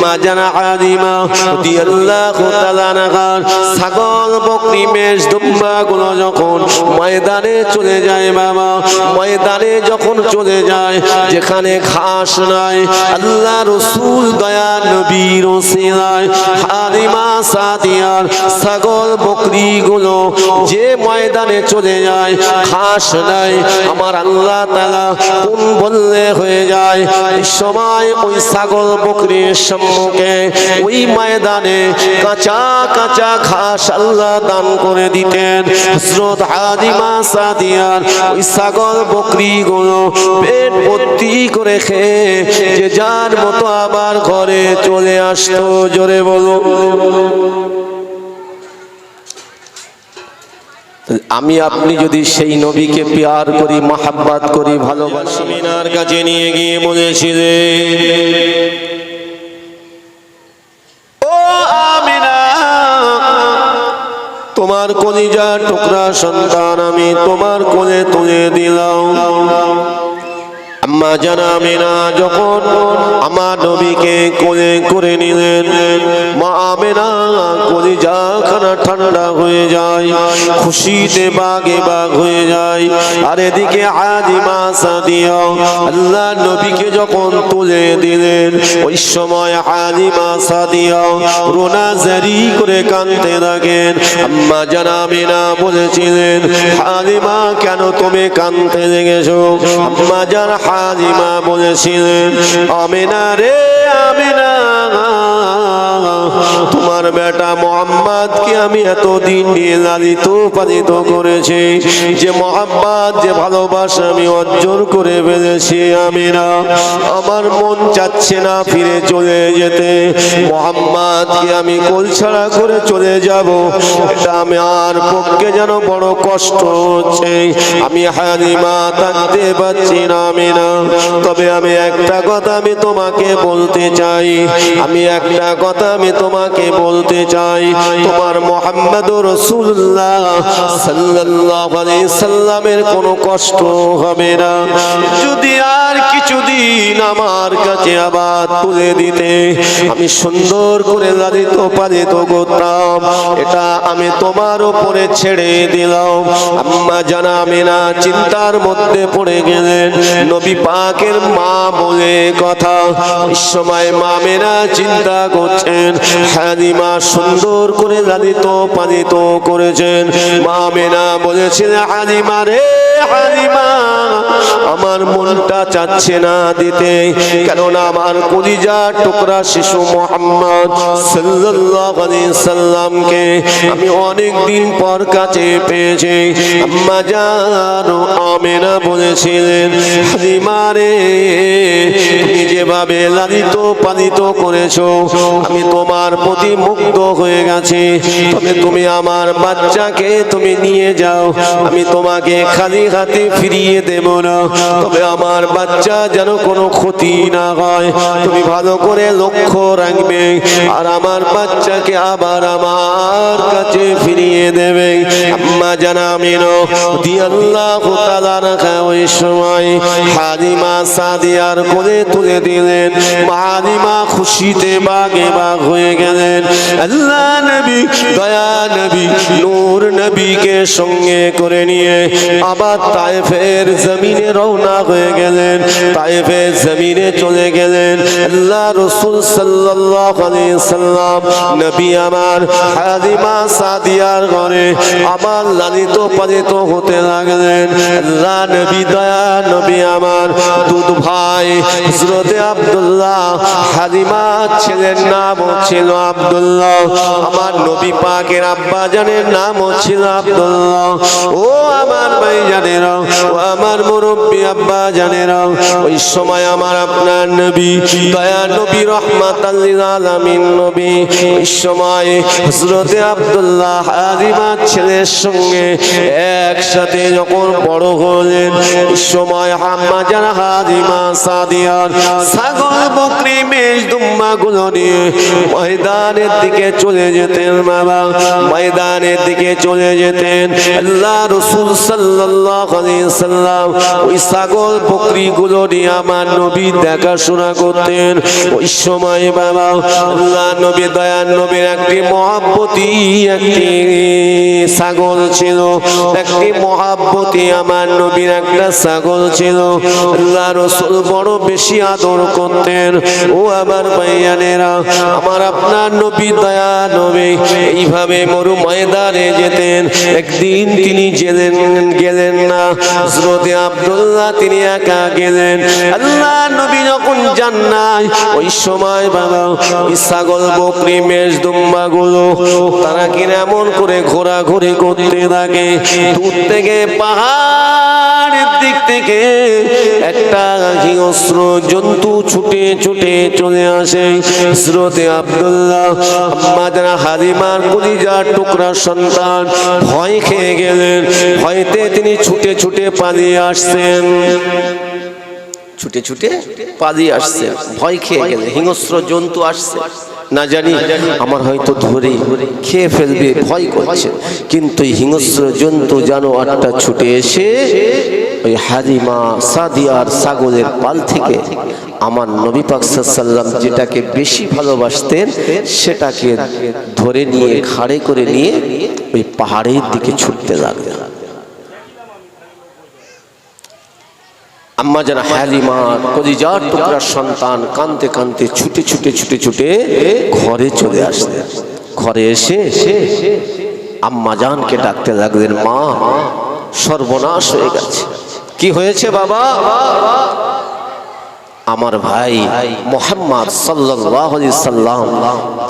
আম্মা জানা হালিমা রাদিয়াল্লাহু তাআলা আনহার ছাগল, বকরি, মেষ, দুম্বা গুলো যখন ময়দানে চলে যায় বাবা ময়দানে যখন চলে যায়, যেখানে ঘাস নাই আল্লাহ রসুল দয়া নবীর ওসিলায় হালিমা সাদিয়ার ছাগল, বকরি গুলো যে ময়দানে চলে যায়, ঘাস নাই, আমার আল্লাহ তালা কোন বললে হয়ে যায়। সময় ওই ছাগল, বকরির সম্মুখে ওই ময়দানে কাঁচা কাঁচা ঘাস আল্লাহ দান করে দিতেন। হজরত হাদিমা সাদিয়ার ওই ছাগল বকরি গুলো পেট ভর্তি করে খেয়ে যে যার মতো আবার ঘরে চলে আসতো, জোরে বলো আমি আপনি যদি সেই নবীকে পেয়ার করি, মাহাব্বাত করি, ভালোবাসি। মিনার কাছে নিয়ে গিয়ে বলেছিলেন তোমার কলিজা টুকরা সন্তান আমি তোমার কোলে তুলে দিলাম। আম্মা জানা মেনা যখন আমার নবীকে কোলে করে নিলেন, মা আমেনা কলিজা খানা ঠান্ডা হয়ে যায়, খুশিতে বাগে বাগ হয়ে যায়। আর এদিকে হাজিমা সাদিয়া আল্লাহ নবীকে যখন তুলে দিলেন, ওই সময় হাজিমা সাদিয়া রোনা জারি করে কানতে লাগেন। আম্মা জানা মেনা বলেছিলেন হালিমা কেন তুমি কানতে লেগেছো? আম্মা জানা হালিমা বলেছিলেন আমিনা রে বেটা মোহাম্মদকে আমি এতদিন নিয়ে লালিত পালিত করেছি। যে মোহাম্মদ, যে ভালোবাসা আমি অর্জন করে ফেলেছি আমিনা আমার মন চাচ্ছে না ফিরে চলে যেতে। মোহাম্মদকে আমি কোলছাড়া করে চলে যাব। এটা আমি আর পক্ষে যেন বড় কষ্ট হচ্ছে। আমি হালিমা থাকতে পারছি না, আমি না। তবে আমি একটা কথা আমি তোমাকে বলতে চাই। আমি একটা কথা আমি তোমাকে বলতে চাই, তোমার মোহাম্মদ রসুল্লাহ আলাইহি সাল্লামের কোনো কষ্ট হবে না। যদি আর কিছুদিন আমার কাছে আবার তুলে দিতে, আমি সুন্দর করে লালিত পালিত করতাম এটা আমি তোমার উপরে ছেড়ে দিলাম। আম্মা জানা মিনা চিন্তার মধ্যে পড়ে গেলেন। নবী পাকের মা বলে কথা সময় মা মেনা চিন্তা করছেন, হালিমা সুন্দর করে লালিত পালিত করেছেন। মা মেনা বলেছেন রে। আমার মনটা চাচ্ছে না দিতে, কেননা আমার কলিজা টুকরা শিশু মোহাম্মদ সাল্লাল্লাহু আলাইহি সাল্লামকে আমি অনেক দিন পর কাছে পেয়েছি। আম্মা জানো আমেনা বলেছিলেন, হালিমা তুমি যেভাবে লালিত পালিত করেছ, আমি তোমার প্রতি মুগ্ধ হয়ে গেছি। তবে তুমি আমার বাচ্চাকে তুমি নিয়ে যাও, আমি তোমাকে খালি হাতে ফিরিয়ে দেব না। তবে আমার বাচ্চা যেন কোনো ক্ষতি না হয়। তুমি ভালো করে লক্ষ্য রাখবে আর আমার বাচ্চাকে আবার আমার কাছে ফিরিয়ে দেবে। আম্মা দিয়াল্লাহু ওই সময় হালিমা সাদিয়ার তুলে দিলেন। হালিমা খুশিতে বাগে বাগ হয়ে গেলেন। আল্লাহ নবী, দয়া নবী, নূর নবীকে সঙ্গে করে নিয়ে আবার তায়েফের জমিনে রওনা হয়ে গেলেন। তায়েফের জমিনে চলে গেলেন। আল্লাহ রসুল সাল্লাম, নবী আমার, হালিমা সাদিয়ার ঘরে আবার লালিত পালিত হতে লাগলেন। আল্লাহ নবী দয়া, নবী আমার দুধ ভাই, হযরতে আব্দুল্লাহ, হালিমা ছেলের নাম ছিল আব্দুল্লাহ, আমার নবী পাকের আব্বা জানের নাম ছিল আব্দুল্লাহ। ও আমার ভাই জানেরা ও আমার মুরব্বী আব্বা জানেরা ওই সময় আমার আপনার নবী, দয়া নবী রহমাতাল্লিল আলামিন নবী ওই সময় হযরতে আব্দুল্লাহ হালিমা ছেলের সঙ্গে একসাথে যখন বড় হলেন সময় হাম্মা যারা হালিমা সাদিয়ার ছাগল, বকরি মেষ দুম্বা গুলো নিয়ে ময়দানের দিকে চলে যেতেন বাবা, ময়দানের দিকে চলে যেতেন। আল্লাহ রসুল সাল্লাল্লাহু দেখাশোনা করতেন। ওই সময় বাবা নবী নবীর মহাব্বতী ছিল। একটি মহাব্বতী একটা ছিল। বড় বেশি আদর করতেন। ও আমার ভাইয়ানেরা, আমার আপনার নবী দয়া নবী, এইভাবে মরু ময়দানে যেতেন। একদিন তিনি গেলেন না। আব্দুল্লাহ তিনি একা গেলেন। আল্লাহ নবী যখন যান নাই ওই সময় বাবা, ওই ছাগল, বকরি মেষ দুম্বা গুলো তারা কিনা এমন করে ঘোরাঘুরি করতে থাকে? দূর থেকে পাহাড়ের দিক থেকে একটা হিংস্র জন্তু ছুটে ছুটে চলে আসে। স্রোতে আব্দুল্লাহ আম্মাদানা হালিমার কলিজার টুকরা সন্তান ভয় খেয়ে গেলেন। ভয়তে তিনি ছুটে ছুটে পালিয়ে আসছেন। ছুটে ছুটে পালিয়ে আসছে ভয় খেয়ে গেলে হিংস্র জন্তু আসছে। না জানি আমার হয়তো ধরে খেয়ে ফেলবে ভয় করছে। কিন্তু এই হিংস্র জন্তু জানোয়ারটা ছুটে এসে ওই হারিমা সাদিয়ার সাগরের পাল থেকে আমার নবী পাক সাল্লাম যেটাকে বেশি ভালোবাসতেন সেটাকে ধরে নিয়ে ঘাড়ে করে নিয়ে ওই পাহাড়ের দিকে ছুটতে লাগলেন। আম্মা যারা হ্যালিমা কলিজার টুকরার সন্তান, কানতে কানতে ছুটে ছুটে ছুটে ছুটে ঘরে চলে আসলেন ঘরে এসে আম্মা জানকে ডাকতে লাগলেন, মা, সর্বনাশ হয়ে গেছে। কি হয়েছে বাবা? আমার ভাই মোহাম্মদ আলাইহি সাল্লাম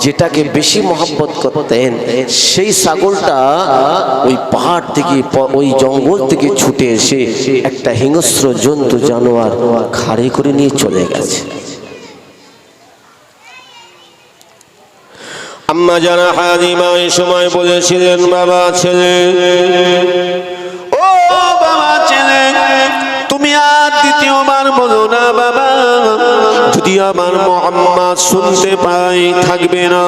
যেটাকে বেশি মহব্বত করতেন, সেই ছাগলটা ওই পাহাড় থেকে, ওই জঙ্গল থেকে ছুটে এসে একটা হিংস্র জন্তু জানোয়ার খাড়ে করে নিয়ে চলে গেছে। আম্মা জানা হালিমা ওই সময় বলেছিলেন, বাবা, ছেলে। আমার মোহাম্মদ শুনতে পাই, থাকবে না।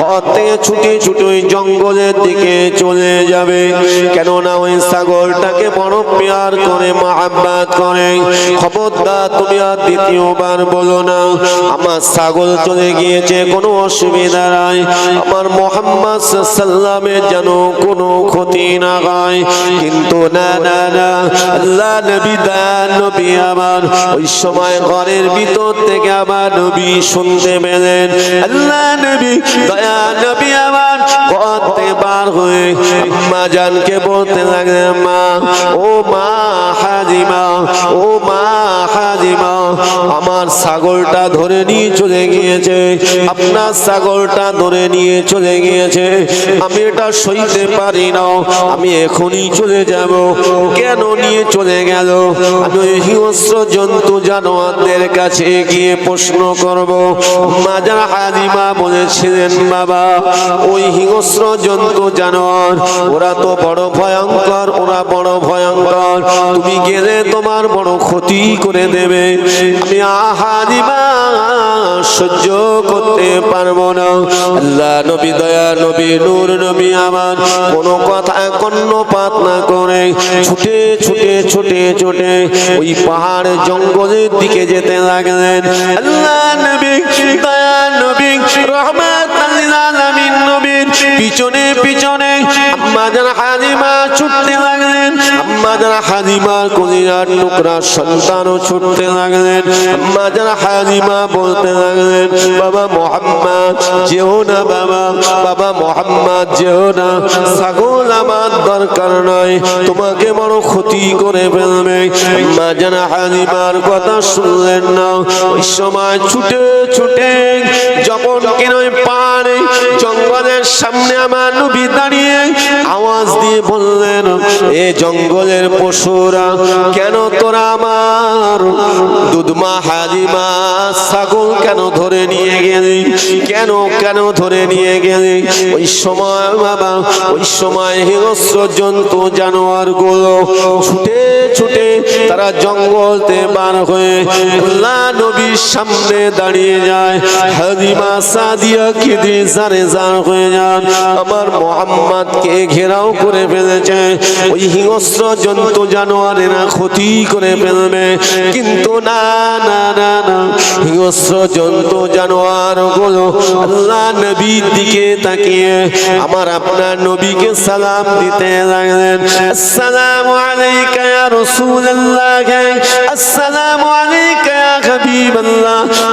ঘর থেকে ছুটে ছুটে ওই জঙ্গলের দিকে চলে যাবে। কেননা ওই ছাগলটাকে বড় পেয়ার করে, মহাব্বাত করে। খবরদার, তুমি আর দ্বিতীয়বার বলো না, আমার ছাগল চলে গিয়েছে, কোনো অসুবিধা নাই। আমার মোহাম্মদ সাল্লামের যেন কোনো ক্ষতি না হয়। কিন্তু না না না, আল্লাহ নবী দান নবী আমার, ওই সময় ঘরের ভিতর থেকে আমার নবী শুনতে পেলেন। আল্লাহ নবী, দয়া নবী আমার করতে বার হয়ে মা জানকে বলতে লাগলেন, মা, ও মা হাজিমা, ও মা আমার ছাগলটা ধরে নিয়ে চলে গিয়েছে। আপনার ছাগলটা ধরে নিয়ে চলে গিয়েছে। আমি এটা সইতে পারি না। আমি এখনই চলে যাব। কেন নিয়ে চলে গেল? আমি ওই হিংস্র জন্তু জানোয়ারদের কাছে গিয়ে প্রশ্ন করব। মাজার হালিমা বলেছিলেন, বাবা, ওই হিংস্র জন্তু জানোয়ার, ওরা তো বড় ভয়ঙ্কর, ওরা বড় ভয়ঙ্কর। তুমি গেলে তোমার বড় ক্ষতি করে দেবে। সহ্য করতে পারব না। আল্লাহ নবী দয়া, নবী নূর, নবী আমার, কোনো কথা কর্ণপাত না করে ছুটে ছুটে ছুটে ছুটে ওই পাহাড় জঙ্গলের দিকে যেতে লাগলেন। আল্লাহ নবী দয়া, নবী রহমত পিছনে পিছনে আম্মাজান হালিমা ছুটতে লাগলেন। টুকরা, সন্তানও ছুটতে লাগলেন। হালিমা বলতে লাগলেন, বাবা মোহাম্মদ, যেও না বাবা বাবা মোহাম্মদ, যেও না। ছাগল আমার দরকার তোমাকে বড় ক্ষতি করে ফেলবে। আম্মাজান হালিমার কথা শুনলেন না, ওই সময় ছুটে ছুটে, যখন কিনা ওই পাহাড়ে সামনে আমার নবী দাঁড়িয়ে আওয়াজ দিয়ে বললেন, এ জঙ্গলের পশুরা, কেন তোরা আমার দুধমা, হালিমা, ছাগল কেন ধরে নিয়ে গেলি? কেন কেন ধরে নিয়ে গেলি? ওই সময় বাবা, ওই সময় হিংস্র জন্তু জানোয়ারগুলো ছুটে ছুটে তারা জঙ্গলতে বার হয়ে আল্লাহ নবীর সামনে দাঁড়িয়ে যায়। হাদিমা সাদিয়া কেঁদে জারে জার হয়ে যান। আমার ঘেরাও করে ফেলেছে। ওই হিংস্র জন্তু জানোয়ারেরা ক্ষতি করে ফেলবে। কিন্তু না না না না, হিংস্র জন্তু জানোয়ারগুলো আল্লাহ নবীর দিকে তাকিয়ে আমার আপনার নবীকে সালাম দিতে লাগলেন। আসসালামু আলাইকা ইয়া রাসূলুল্লাহ। আলাইকা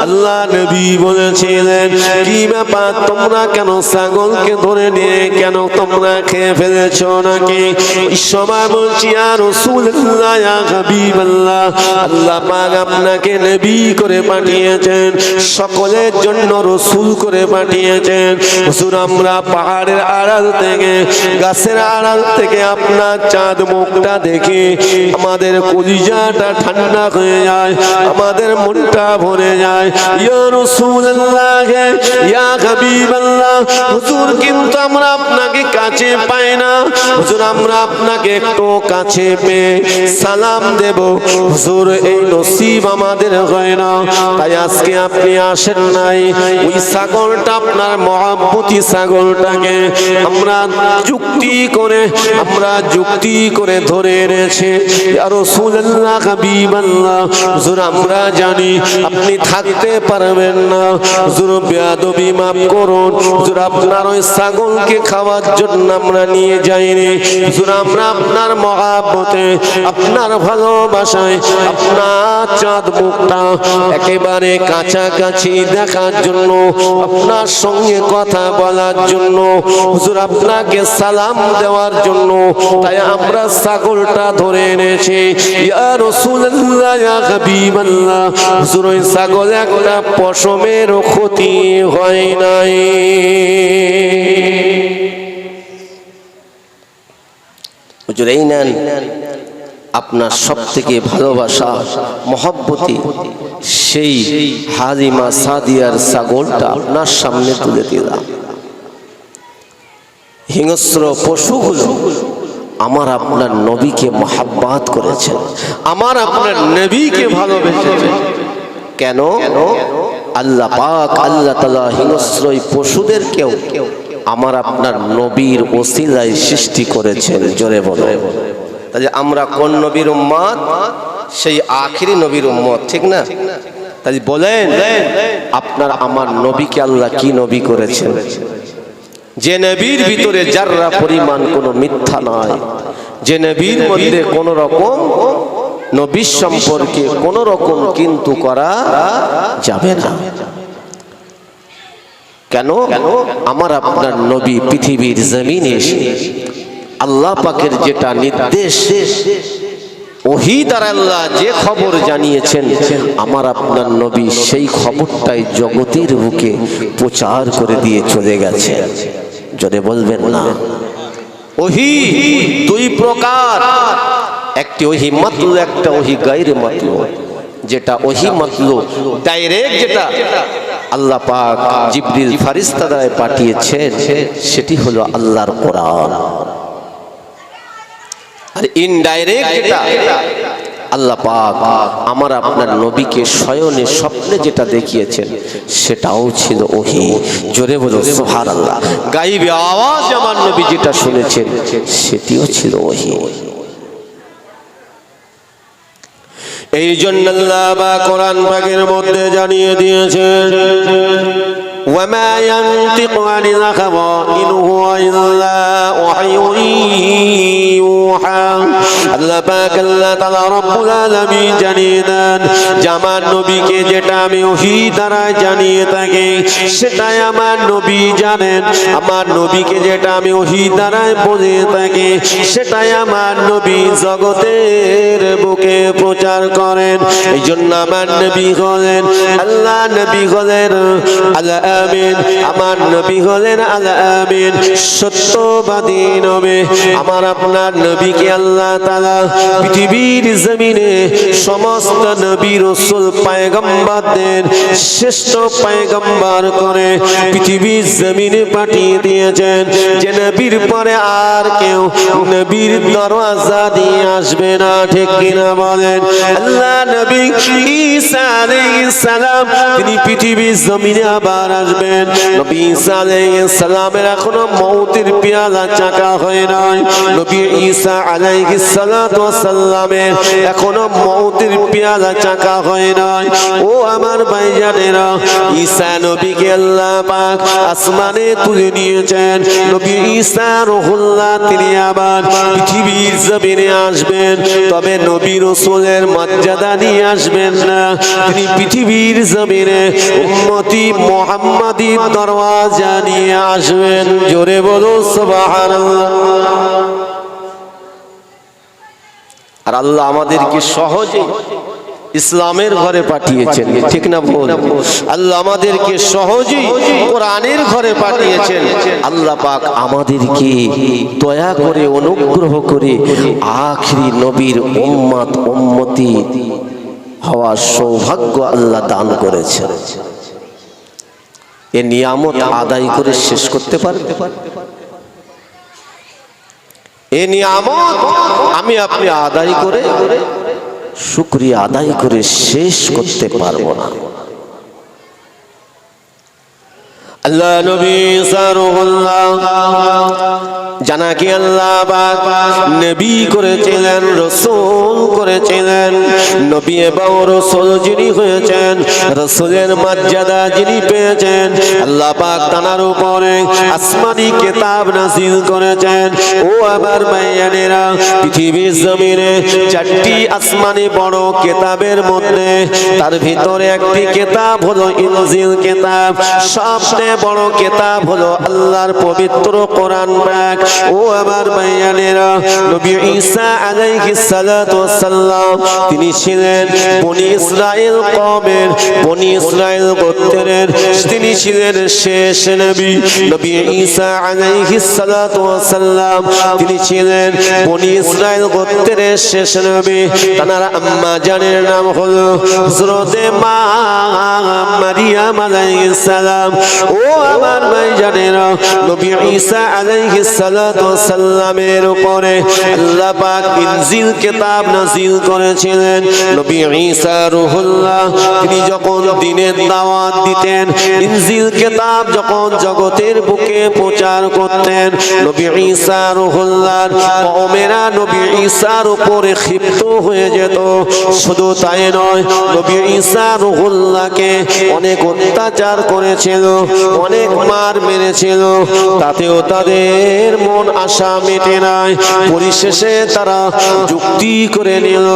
আল্লাহ নবী বলেছিলেন তোমরা কেন ছাগলকে ধরে নিয়ে কেন তোমরা খেয়ে ফেলেছো নাকি? সময় বলছি আর আল্লাহ আপনাকে করে পাঠিয়েছেন, সকলের জন্য রসুল করে পাঠিয়েছেন। হুজুর, আমরা পাহাড়ের আড়াল থেকে, গাছের আড়াল থেকে আপনার চাঁদ মুখটা দেখে। আমাদের কলিজাটা ঠান্ডা হয়ে যায়, আমাদের মনটা ভরে যায়। হুজুর, কিন্তু আমরা আপনাকে কাছে পাই না। হুজুর, আমরা আপনাকে একটু কাছে পেয়ে সালাম দেব। হুজুর, এই নসিব আমাদের হয় না। তাই আজকে আপনি আসেন নাই। ওই ছাগলটা আপনার মহাব্বতী ছাগলটাকে আমরা যুক্তি করে, আমরা যুক্তি করে ধরে এনেছে। ইয়া রাসূলুল্লাহ, হাবিবাল্লাহ, হুজুর, আমরা জানি আপনি থাকতে পারবেন না। হুজুর, বেয়াদবি মাফ করুন। হুজুর, আপনার ওই ছাগলকে খাওয়ার জন্য আমরা নিয়ে যাইনি। আমরা আপনার মহাব্বতে, আপনার ভালোবাসায়, আপনার চাঁদ মুখটা একেবারে কাছাকাছি দেখার জন্য, আপনার সঙ্গে কথা বলার জন্য, হুজুর, আপনাকে সালাম দেওয়ার জন্য, তাই আমরা ছাগলটা ধরে এনেছি। হুজুর, ওই ছাগল একটা পশমের ক্ষতি হয় নাই। হুজুর এই নেন আপনার সব থেকে ভালোবাসা, মহব্বতী, সেই হালিমা সাদিয়ার ছাগলটা আপনার সামনে তুলে দিলাম। হিংস্র পশুগুলো আমার আপনার নবীকে মহাব্বাত করেছেন, আমার আপনার নবীকে ভালোবেসেছেন। কেন? আল্লাহ পাক আল্লাহ তালা হিংস্র পশুদেরকেও আমার আপনার নবীর ওসিলায় সৃষ্টি করেছেন, জোরে বলে। তাহলে আমরা কোন নবীর উম্মত? সেই আখিরি নবীর উম্মত, ঠিক না? তাই বলেন, আপনার আমার নবীকে আল্লাহ কি নবী করেছেন? যে নবীর ভিতরে যাররা পরিমাণ কোনো মিথ্যা নয় যে নবীর মধ্যে কোন রকম নবীর সম্পর্কে কোন রকম কিন্তু করা যাবে না। কেন? আমার আপনার নবী পৃথিবীর জমিনে এসে আল্লাহ পাকের যেটা নির্দেশ, ওহি দ্বারা আল্লাহ যে খবর জানিয়েছেন, আমার আপনার নবী সেই খবরটাই জগতের বুকে প্রচার করে দিয়ে চলে গেছে। যদি বলবেন না। ওহি দুই প্রকার। একটি ওহি মাতলু, একটা ওহি গাইরে মাতলু, যেটা ওহি মাতলু ডাইরেক্ট যেটা আল্লাহ পাক জিবরিল ফারিস্তা দ্বারা পাঠিয়েছেন, সেটি হলো আল্লাহর কোরআন। আর ইনডাইরেক্ট যেটা আল্লাহ পাক আমার আপনার নবীকে শয়নে স্বপ্নে যেটা দেখিয়েছেন, সেটাও ছিল ওহি। জোরে বলো সোহার আল্লাহ গাইবে আওয়াজ আমার নবী যেটা শুনেছেন, সেটিও ছিল ওহি। এই জন্য আল্লাহ বা কোরআন পাকের মধ্যে জানিয়ে দিয়েছেন وما ينطق عن الهوى إن هو إلا وحي يوحى আল্লাহ পাক আল্লাহ তাআলা রব্বুল আলামিন জানিয়ে দেন যে আমার নবীকে যেটা আমি ওহী দ্বারা জানিয়ে থাকি সেটাই আমার নবী জানেন আমার নবীকে যেটা আমি ওহী দ্বারা বলে থাকি সেটাই আমার নবী জগতের বুকে প্রচার করেন এই জন্য আমার নবী হলেন আল্লাহ নবী হলেন আল্লাহ আমিন। আমার নবী হলেন আল আমিন। সত্যবাদী নবী। আমার আপনার নবীকে আল্লাহ তাআলা পৃথিবীর জমিনে সমস্ত নবী রসুল পায়গম্বারদের শ্রেষ্ঠ পায়গম্বার করে পৃথিবীর জমিনে পাঠিয়ে দিয়েছেন। যে নবীর পরে আর কেউ নবীর দরওয়াজা দিয়ে আসবে না, ঠিক কিনা বলেন? আল্লাহ নবী ঈসা আলাইহিস সালাম, তিনি পৃথিবীর জমিনে আবার আসবেন নবী ঈসা আলাইহিস সালামের এখনও মৌতের পেয়ালা চাকা হয় নাই। নবী ঈসা আলাইহিস সালাতু ওয়াস সালামের এখনও মৌতের পেয়ালা চাকা হয় নাই। ও আমার ভাইজানেরা, ঈসা নবীকে আল্লাহ পাক আসমানে তুলে নিয়েছেন। নবী ঈসা রহুল্লাহ, তিনি আবার পৃথিবীর জমিনে আসবেন। তবে নবী রসুলের মর্যাদা নিয়ে আসবেন না। তিনি পৃথিবীর জমিনে উম্মতি মোহাম্মদী দরওয়াজা নিয়ে আসবেন, জোরে বলো আর আল্লাহ আমাদেরকে সহজে ইসলামের ঘরে পাঠিয়েছেন, ঠিক না বল আল্লাহ আমাদেরকে সহজেই কোরআনের ঘরে পাঠিয়েছেন। আল্লাহ পাক আমাদেরকে দয়া করে, অনুগ্রহ করে আখরি নবীর উম্মত, উম্মতি হওয়ার সৌভাগ্য আল্লাহ দান করেছেন। এ নিয়ামত আদায় করে শেষ করতে পারবে। এ নিয়ামত আমি আপনি আদায় করে, শুক্রিয়া আদায় করে শেষ করতে পারব না। আল্লাহ নবী সারুল্লাহ জানা কি আল্লাহ নবী করেছিলেন, রসুল করেছিলেন, নবী এবং রসুল যিনি হয়েছেন, রসুলের মর্যাদা যিনি পেয়েছেন, আল্লাহ পাক তানার উপরে আসমানি কেতাব নাজিল করেছেন। ও আমার মাইয়ানেরা, পৃথিবীর জমিনে চারটি আসমানি বড় কেতাবের মধ্যে তার ভিতরে একটি কেতাব হলো ইনজিল কেতাব। সবচেয়ে বড় কেতাব হলো আল্লাহর পবিত্র কোরআন পাক। ও আমার মাইয়ানেরা নবী ঈসা আলাইহিস সালাতু ওয়াসসালাম, তিনি ছিলেন বনি ইসরাইল কওমের, বনি ইসরাইল গোত্রের, তিনি ছিলেন শেষ নবী। নবী ঈসা আলাইহিস সালাতু ওয়াসসালাম, তিনি ছিলেন বনি ইসরাইল গোত্রের শেষ নবী। তার আম্মা জানের নাম হলো হযরতে মা মারিয়াম আলাইহিস সালাম। ও আমার ভাই জানেন, নবী ঈসা আলাইহিস সালাতু সাল্লামের উপরে আল্লাহ পাক ইনজিল, কিতাব নাজিল করেছিলেন। নবী ঈসা রুহুল্লাহ, তিনি যখন দিনের দাওয়াত দিতেন, ইনজিল কিতাব যখন জগতের বুকে প্রচার করতেন, নবী ঈসা রুহুল্লাহ কওমেরা নবী ঈসার উপরে ক্ষিপ্ত হয়ে যেত। শুধু তাই নয়, নবী ঈসা রুহুল্লাহকে অনেক অত্যাচার করেছিল, অনেক মার মেরেছিল। তাতেও তাদের মন আশা মেটে নাই। পরিশেষে তারা যুক্তি করে নিল,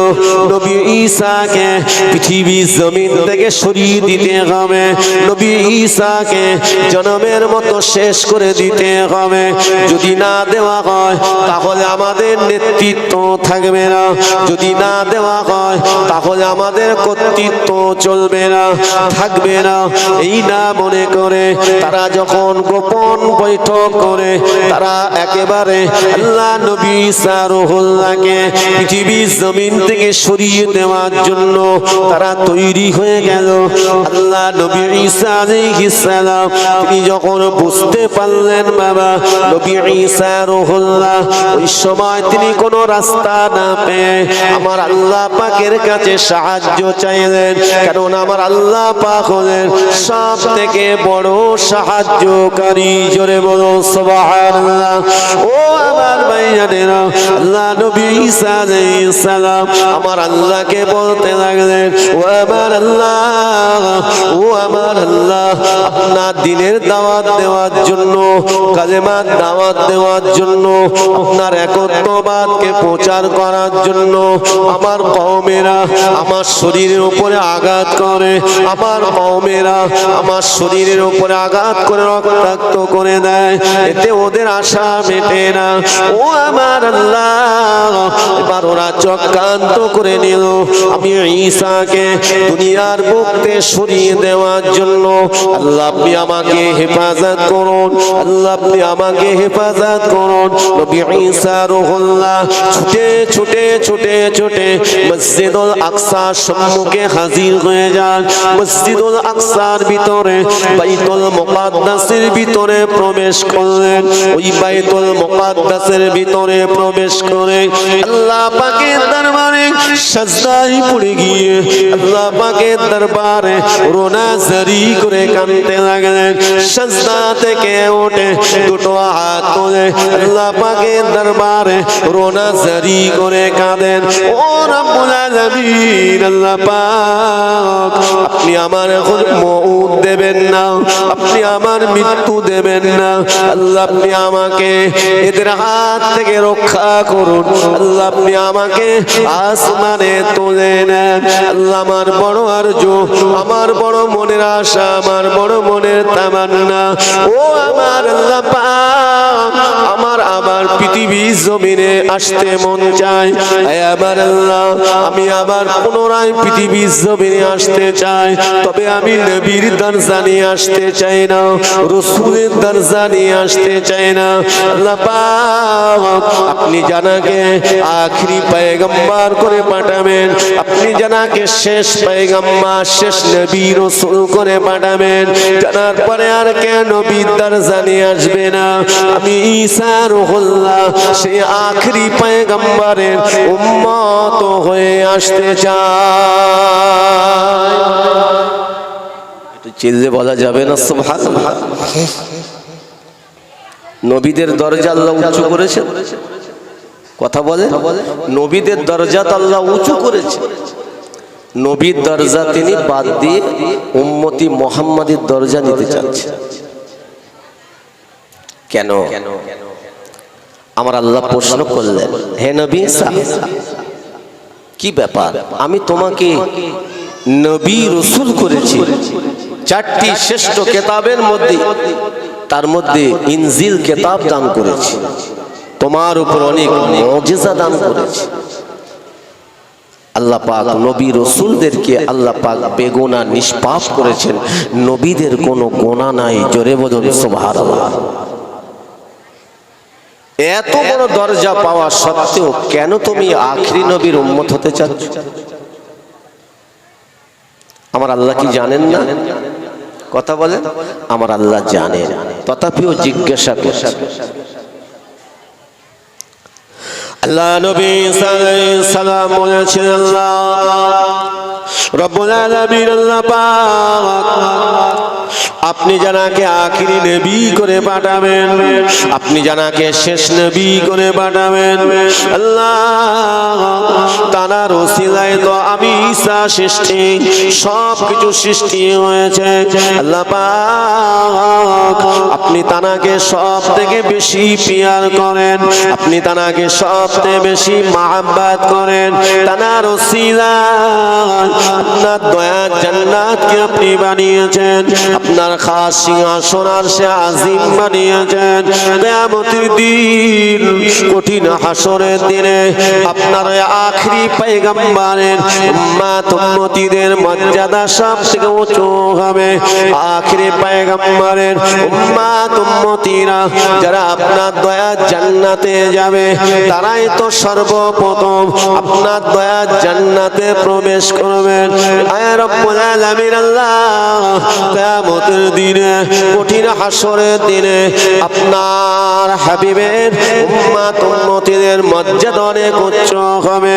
নবী ঈসাকে পৃথিবী জমিন থেকে সরিয়ে দিতে হবে। নবী ঈসাকে জনমের মতো শেষ করে দিতে হবে। যদি না দেওয়া হয়, তাহলে আমাদের নেতৃত্ব থাকবে না। যদি না দেওয়া হয়, তাহলে আমাদের কর্তৃত্ব চলবে না, থাকবে না। এই না মনে করে তারা যখন গোপন বৈঠক করে, তারা একেবারে আল্লাহ নবী সারহুল্লাহকে পৃথিবীর জমিন থেকে সরিয়ে দেওয়ার জন্য তারা তৈরি হয়ে গেল। আল্লাহ নবী ঈসা আলাইহিস সালাম, তিনি যখন বুঝতে পারলেন বাবা, নবী ঈসা রহুল্লাহ, ওই সময় তিনি কোনো রাস্তা না পেয়ে আমার আল্লাহ পাকের কাছে সাহায্য চাইলেন। কারণ আমার আল্লাহ পাক হলেন সব থেকে বড় সাহায্যকারী। জোরে বলো, সুবহানাল্লাহ। ও আমার ভাইজানেরা, আল্লাহ নবী ঈসা আলাইহিস সালাম আমার আল্লাহকে বলতে লাগলেন, ও আমার আল্লাহ ও আমার আল্লাহ, আপনার দিনের দাওয়াত দেওয়ার জন্য, কালেমার দাওয়াত দেওয়ার জন্য, আপনার একত্ববাদকে প্রচার করার জন্য আমার কওমেরা আমার শরীরের উপরে আঘাত করে, আমার কওমেরা আমার শরীরের উপরে আঘাত করে, রক্তাক্ত করে দেয়। এতে ওদের আশা মেটে না। ও আমার আল্লাহ, এবার ওরা চক্রান্ত করে নিল। আমি ঈসাকে দুনিয়ার মুক্তে সরিয়ে দেওয়ার জন্য আল্লাহ আপনি আমাকে হেফাজত করুন। আল্লাহ আপনি আমাকে হেফাজত করুন। নবী ঈসা রুহুল্লাহ ছুটে ছুটে ছুটে ছুটে মসজিদুল আকসার সম্মুখে হাজির হয়ে যান। মসজিদুল আকসার ভিতরে বাইতুল মুকাদ্দাসের ভিতরে প্রবেশ করলেন। ওই বাইতুল মুকাদ্দাসের ভিতরে প্রবেশ করে আল্লাহ পাকের দরবারে সাজদায় পড়ে গিয়ে আল্লাহ পাকের দরবারে রোনা জারি করে কাঁদতে লাগলেন সাজদা থেকে ওঠে দুটো হাত তুলে আল্লাহ পাকের দরবারে রোনা জারি করে কাঁদেন। ও রব্বুল আলামিন, আল্লাহ পাক, আপনি আমার এখন মউত দেবেন না, আপনি আমার মৃত্যু দেবেন না, আল্লাহ আপনি আমাকে এদের হাত থেকে রক্ষা করুন, আল্লাহ আপনি আমাকে আসমানে তুলে নেন, আল্লাহ আমার বড় আরজ আমার বড় মনের আশা, আমার বড় মনের তামান্না। ও আমার আমার আবার পৃথিবী জমিনে আসতে মন চায়। আমার আল্লাহ, আমি আবার পুনরায় পৃথিবীর জমিনে আসতে চাই। তবে আমি নবীর দরজা নিয়ে আসতে চাই না, রসুলের দরজা নিয়ে আসতে চাই না। আল্লাহ আপনি জানাকে আখরি পয়গম্বর করে পাঠাবেন। আপনি জানাকে শেষ পয়গম্বর শেষ নবী রসুল করে পাঠাবেন। জানার পরে আর কেন নবীর দরজা নিয়ে আসবে না? আমি ঈসা রুহুল্লাহ সেই আখরি পয়গম্বরের উম্মত হয়ে আসতে একটু চিল্লে বলা যাবে না? সুবহানাল্লাহ। নবীদের দরজা আল্লাহ উঁচু করেছে। কথা বলে? নবীদের দরজা আল্লাহ উঁচু করেছে। নবীর দরজা তিনি বাদ দিয়ে উম্মতি মোহাম্মদের দরজা নিতে চাচ্ছে কেন? আমার আল্লাহ প্রশ্ন করলেন, হে নবী কি ব্যাপার? আমি তোমাকে নবী রসুল করেছি। চারটি শ্রেষ্ঠ কেতাবের মধ্যে, তার মধ্যে ইনজিল কেতাব দান করেছি। তোমার উপর অনেক মজেজা দান করেছি। আল্লাহ পাক নবী রসুলদেরকে আল্লাহ পাক বেগুনা নিষ্পাপ করেছেন। নবীদের কোনো গোনা নাই। জোরে বদল সুবহানাল্লাহ। এত বড় দরজা পাওয়া সত্ত্বেও কেন তুমি আখরি নবীর উম্মত হতে চাচ্ছ? আমার আল্লাহ কি জানেন না? কথা বলে আমার আল্লাহ জানেন। তথাপিও জিজ্ঞাসা করছে। আল্লাহ নবী সালাম বলেছেন, আল্লাহ রব্বুল আলামিন, আল্লাহ পাক আপনি জানাকে আখিরি নবী করে পাঠাবেন, আপনি জানাকে শেষ নবী করে পাঠাবেন, আল্লাহ তানার ওসিলায় তো আমি ঈসা সৃষ্টি সব কিছু সৃষ্টি হয়েছে। আল্লাহ আপনি তানাকে সব থেকে বেশি পিয়ার করেন, আপনি তানাকে সব থেকে বেশি মাহাব্বাত করেন। তানার ওসিলায় আপনার দয়া জান্নাতকে আপনি বানিয়েছেন, আপনার খাস সিংহাসন আর সে আজিম বানিয়েছেন। কিয়ামতের দিন কঠিন হাসরের দিনে আপনার ওই আখরি পয়গম্বরের উম্মাত উম্মতিদের মর্যাদা সব থেকে উঁচু হবে। আখরি পয়গম্বরের উম্মাত উম্মতিরা যারা আপনার দয়া জান্নাতে যাবে, তারাই তো সর্বপ্রথম আপনার দয়া জান্নাতে প্রবেশ করবেন আয় রব্বুল আলামিন আল্লাহ, কিয়ামতের দিনে, কঠিন হাসরের দিনে আপনার হাবিবের উম্মাত উম্মতিদের মর্যাদা অনেক উচ্চ হবে।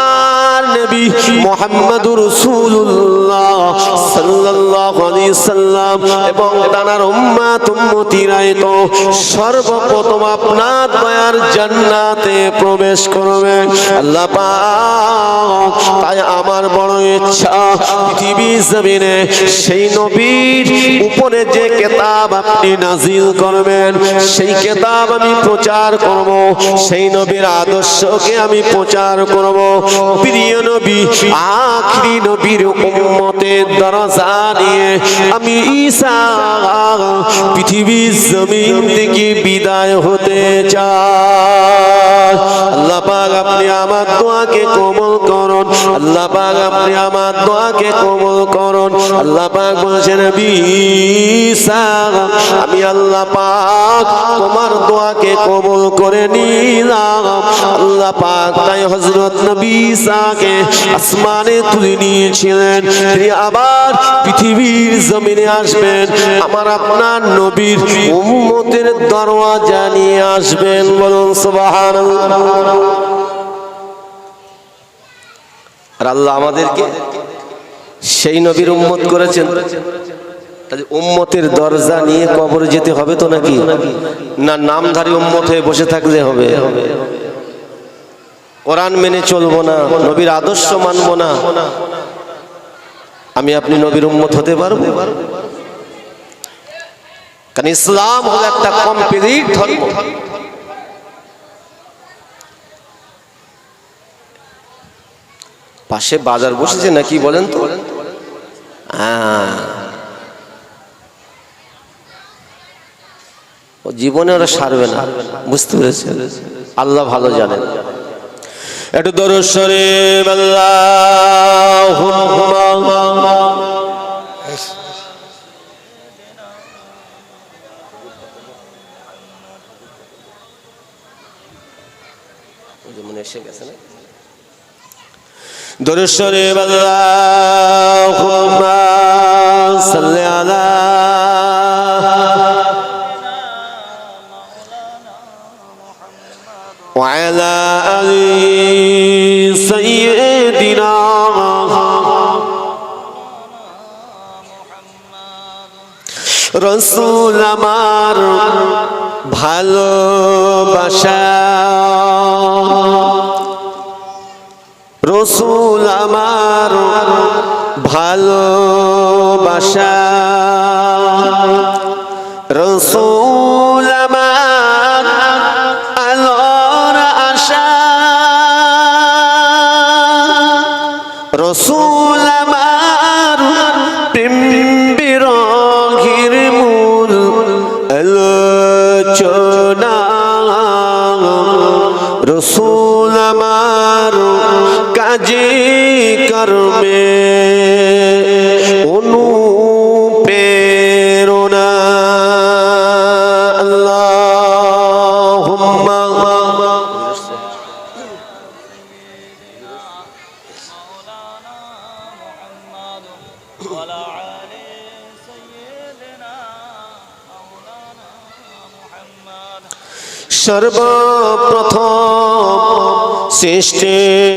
মোহাম্মদুর রাসূলুল্লাহ সাল্লাল্লাহু আলাইহি সাল্লাম এবং তার উম্মাত উম্মতিরাই তো সর্বপ্রথম আপনার দয়ার জান্নাতে প্রবেশ করবে। আল্লাহ পাক তাই আমার বড় ইচ্ছা পৃথিবীর জমিনে সেই নবীর উপরে যে কেতাব আপনি নাজিল করবেন, সেই কেতাব আমি প্রচার করব, সেই নবীর আদর্শকে আমি প্রচার করব। প্রিয় নবী আখরি নবীর উম্মতের দরজা নিয়ে আমি ঈসা পৃথিবীর জমিন থেকে বিদায় হতে চাই। আল্লাহ পাক আপনি আমার দোয়াকে কবল করুন। আল্লাহ পাক আপনি আমার দোয়াকে কবল করুন। আল্লাহ পাক আমি আল্লাহ পাক তোমার দোয়াকে কবল করে নিলাম। আল্লাহ পাক তাই হযরত নবী ঈসাকে আসমানে তুলে নিয়েছিলেন। তিনি আবার পৃথিবীর জমিনে আসবেন। আমার আপনার নবীর উম্মতের দরওয়াজা নিয়ে আসবেন। বলুন সুবহানাল্লাহ। আর আল্লাহ আমাদেরকে সেই নবীর উম্মত করেছেন। উম্মতের দরজা নিয়ে কবর যেতে হবে তো নাকি? না নামধারী উম্মত হয়ে বসে থাকলে হবে? কোরআন মেনে চলবো না, নবীর আদর্শ মানবো না। আমি আপনি নবীর উম্মত হতে পারব? কারণ ইসলাম হলো একটা কমপ্লিট ধর্ম। পাশে বাজার বসেছে নাকি বলেন তো? হ্যাঁ। ও জীবনে ওরা সারবে না, বুঝতে পেরেছে আল্লাহ ভালো জানেন। একটু দরশ্বরে মনে দরশ্বরে আল্লাহুম্মা সাল্লি আলা وعلى آل سيدنا রসুল আমার ভালোবাসা রসুল আমার ভালোবাসা। সৃষ্টি।